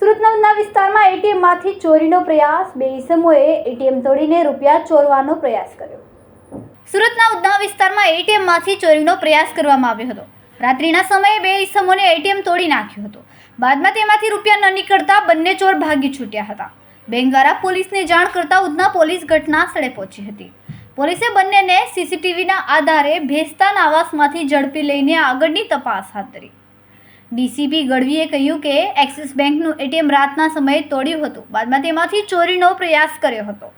સુરતના ઉધના વિસ્તારમાં એટીએમમાંથી ચોરીનો પ્રયાસ. બે ઇસમોએ એટીએમ તોડીને રૂપિયા ચોરવાનો પ્રયાસ કર્યો. સુરતના ઉધના વિસ્તારમાં એટીએમમાંથી ચોરીનો પ્રયાસ કરવામાં આવ્યો હતો. રાત્રિના સમયે બે ઇસમોને એટીએમ તોડી નાખ્યું હતું. બાદમાં તેમાંથી રૂપિયા ન નીકળતા બંને ચોર ભાગી છૂટ્યા હતા. બેંક દ્વારા પોલીસને જાણ કરતા ઉધના પોલીસ ઘટના સ્થળે પહોંચી હતી. પોલીસે બંનેને સીસીટીવીના આધારે ભેસ્તાન આવાસમાંથી ઝડપી લઈને આગળની તપાસ હાથ ધરી. ડીસીપી ગઢવીએ કહ્યું કે એક્સિસ બેંકનું એટીએમ રાતના સમયે તોડ્યું હતું. બાદમાં તેમાંથી ચોરીનો પ્રયાસ કર્યો હતો.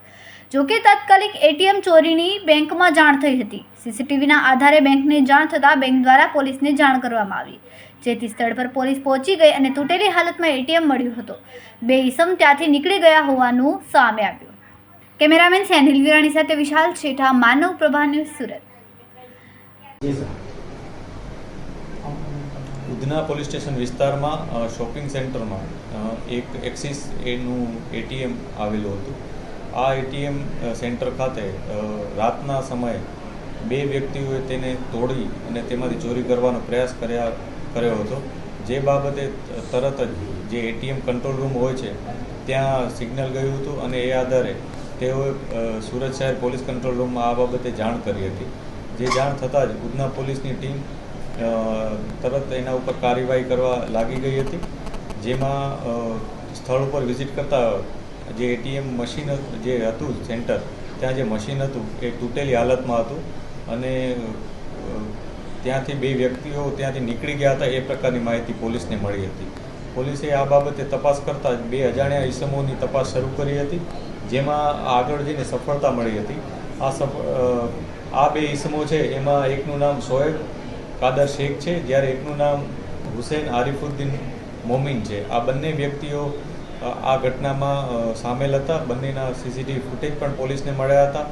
જોકે તાત્કાલિક એટીએમ ચોરીની બેંકમાં જાણ થઈ હતી. સીસીટીવીના આધારે બેંકને જાણ થતાં બેંક દ્વારા પોલીસને જાણ કરવામાં આવી. જેથી સ્થળ પર પોલીસ પહોંચી ગઈ અને તૂટેલી હાલતમાં એટીએમ મળ્યું હતું. બે ઈસમ ત્યાંથી નીકળી ગયા હોવાનું સામે આવ્યું. કેમેરામેન સેનિલ વિરાણી સાથે Vishal Chhetha Manav Prabha news Surat. Udhna police station વિસ્તારમાં શોપિંગ સેન્ટરમાં એક એક્સિસ એનું એટીએમ આવેલું હતું. આ એટીએમ સેન્ટર ખાતે રાતના સમયે બે વ્યક્તિઓએ તેને તોડી અને તેમાંથી ચોરી કરવાનો પ્રયાસ કર્યા કર્યો હતો. જે બાબતે તરત જ જે એટીએમ કંટ્રોલ રૂમ હોય છે ત્યાં સિગ્નલ ગયું હતું અને એ આધારે તેઓએ સુરત શહેર પોલીસ કંટ્રોલ રૂમમાં આ બાબતે જાણ કરી હતી. જે જાણ થતાં જ ઉધના પોલીસની ટીમ તરત એના ઉપર કાર્યવાહી કરવા લાગી ગઈ હતી, જેમાં સ્થળ ઉપર વિઝિટ કરતા જે એટીએમ મશીન જે હતું સેન્ટર, ત્યાં જે મશીન હતું એ તૂટેલી હાલતમાં હતું અને ત્યાંથી બે વ્યક્તિઓ ત્યાંથી નીકળી ગયા હતા એ પ્રકારની માહિતી પોલીસને મળી હતી. પોલીસે આ બાબતે તપાસ કરતાં બે અજાણ્યા ઈસમોની તપાસ શરૂ કરી હતી. જેમાં આગળ જઈને સફળતા મળી હતી. આ આ બે ઈસમો છે, એમાં એકનું નામ સોએબ કાદર શેખ છે, જ્યારે એકનું નામ હુસેન આરિફુદ્દીન મોમિન છે. આ બંને વ્યક્તિઓ આ ઘટનામાં સામેલ હતા. બંનેના સીસીટીવી ફૂટેજ પણ પોલીસને મળ્યા હતા.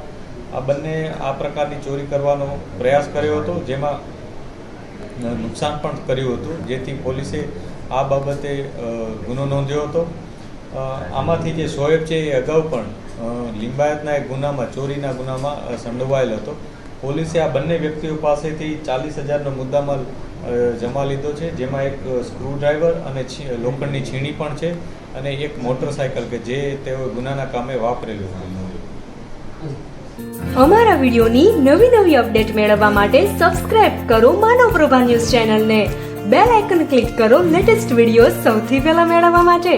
આ બંને આ પ્રકારની ચોરી કરવાનો પ્રયાસ કર્યો હતો, જેમાં નુકસાન પણ કર્યું હતું, જેથી પોલીસે આ બાબતે ગુનો નોંધ્યો હતો. આમાંથી જે શોએબ છે એ અગાઉ પણ લિંબાયતના એક ગુનામાં, ચોરીના ગુનામાં સંડોવાયેલ હતો. પોલીસે આ બંને વ્યક્તિઓ પાસેથી ચાલીસ હજારનો મુદ્દામાલ જમા લીધો છે. જેમાં એક સ્ક્રૂડ્રાઈવર અને લોખંડની છીણી પણ છે અને એક મોટરસાયકલ કે જે તેઓ ગુનાના કામે વાપરેલું હતું. અમારા વિડીયોની નવી નવી અપડેટ મેળવવા માટે સબસ્ક્રાઇબ કરો માનવ પ્રભા ન્યૂઝ ચેનલને. બેલ આઇકન ક્લિક કરો લેટેસ્ટ વીડિયો સૌથી પહેલા મેળવવા માટે.